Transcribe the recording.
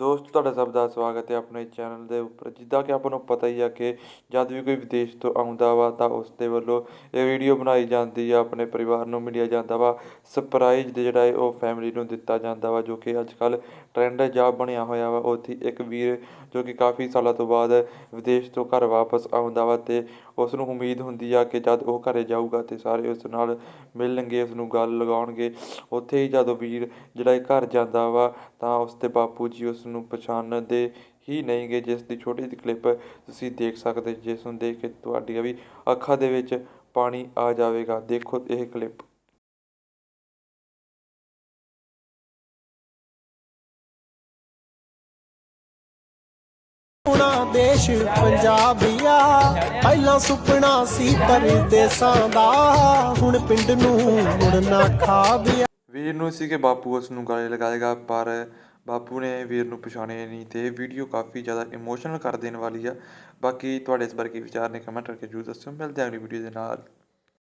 ਦੋਸਤ, ਤੁਹਾਡਾ ਸਭ ਦਾ ਸਵਾਗਤ ਹੈ ਆਪਣੇ ਚੈਨਲ ਦੇ ਉੱਪਰ। ਜਿੱਦਾਂ ਕਿ ਆਪਾਂ ਨੂੰ ਪਤਾ ਹੀ ਆ ਕਿ ਜਦ ਵੀ ਕੋਈ ਵਿਦੇਸ਼ ਤੋਂ ਆਉਂਦਾ ਵਾ ਤਾਂ ਉਸ ਦੇ ਵੱਲੋਂ ਇਹ ਵੀਡੀਓ ਬਣਾਈ ਜਾਂਦੀ ਆ, ਆਪਣੇ ਪਰਿਵਾਰ ਨੂੰ ਮਿਲਿਆ ਜਾਂਦਾ ਵਾ। ਸਰਪ੍ਰਾਈਜ਼ ਜਿਹੜਾ ਹੈ ਉਹ ਫੈਮਿਲੀ ਨੂੰ ਦਿੱਤਾ ਜਾਂਦਾ ਵਾ, ਜੋ ਕਿ ਅੱਜ ਕੱਲ੍ਹ ਟਰੈਂਡ ਜਾ ਬਣਿਆ ਹੋਇਆ ਵਾ। ਉੱਥੇ ਇੱਕ ਵੀਰ ਜੋ ਕਿ ਕਾਫੀ ਸਾਲਾਂ ਤੋਂ ਬਾਅਦ ਵਿਦੇਸ਼ ਤੋਂ ਘਰ ਵਾਪਸ ਆਉਂਦਾ ਵਾ ਅਤੇ ਉਸ ਨੂੰ ਉਮੀਦ ਹੁੰਦੀ ਆ ਕਿ ਜਦ ਉਹ ਘਰ ਜਾਊਗਾ ਅਤੇ ਸਾਰੇ ਉਸ ਨਾਲ ਮਿਲਣਗੇ ਉਸ ਨੂੰ ਗੱਲ ਲਗਾਉਣਗੇ। ਉੱਥੇ ਹੀ ਜਦੋਂ ਵੀਰ ਜਿਹੜਾ ਘਰ ਜਾਂਦਾ ਵਾ ਤਾਂ ਉਸ ਦੇ ਬਾਪੂ ਜੀ ਉਸ ਨੂੰ ਪਛਾਣਦੇ ਹੀ ਨਹੀਂ ਗੇ। ਜਿਸ ਦੀ ਛੋਟੀ ਜਿਹੀ ਕਲਿੱਪ ਤੁਸੀਂ ਦੇਖ ਸਕਦੇ ਜਿਸ ਨੂੰ ਦੇਖ ਕੇ ਤੁਹਾਡੀਆਂ ਵੀ ਅੱਖਾਂ ਦੇ ਵਿੱਚ ਪਾਣੀ ਆ ਜਾਵੇਗਾ। ਦੇਖੋ ਇਹ ਕਲਿੱਪ ਦੇਸ਼ ਪੰਜਾਬੀਆ ਪਹਿਲਾਂ ਸੁਪਨਾ ਸੀ ਪਰਦੇਸਾਂ ਦਾ। ਹੁਣ ਪਿੰਡ ਨੂੰ ਮੁੜਨਾ ਖਾਬਿਆ। ਵੀਰ ਨੂੰ ਸੀ ਕਿ ਬਾਪੂ ਉਸ ਨੂੰ ਗਲੇ ਲਗਾਏਗਾ ਪਰ ਬਾਪੂ ਨੇ ਵੀਰ ਨੂੰ ਪਛਾਣਿਆ ਨਹੀਂ ਅਤੇ ਇਹ ਵੀਡੀਓ ਕਾਫੀ ਜ਼ਿਆਦਾ ਇਮੋਸ਼ਨਲ ਕਰ ਦੇਣ ਵਾਲੀ ਆ। ਬਾਕੀ ਤੁਹਾਡੇ ਇਸ ਬਾਰੇ ਕੀ ਵਿਚਾਰ ਨੇ ਕਮੈਂਟ ਕਰਕੇ ਜਰੂਰ ਦੱਸਿਓ। ਮਿਲਦੇ ਹਾਂ ਅਗਲੀ ਵੀਡੀਓ ਦੇ ਨਾਲ।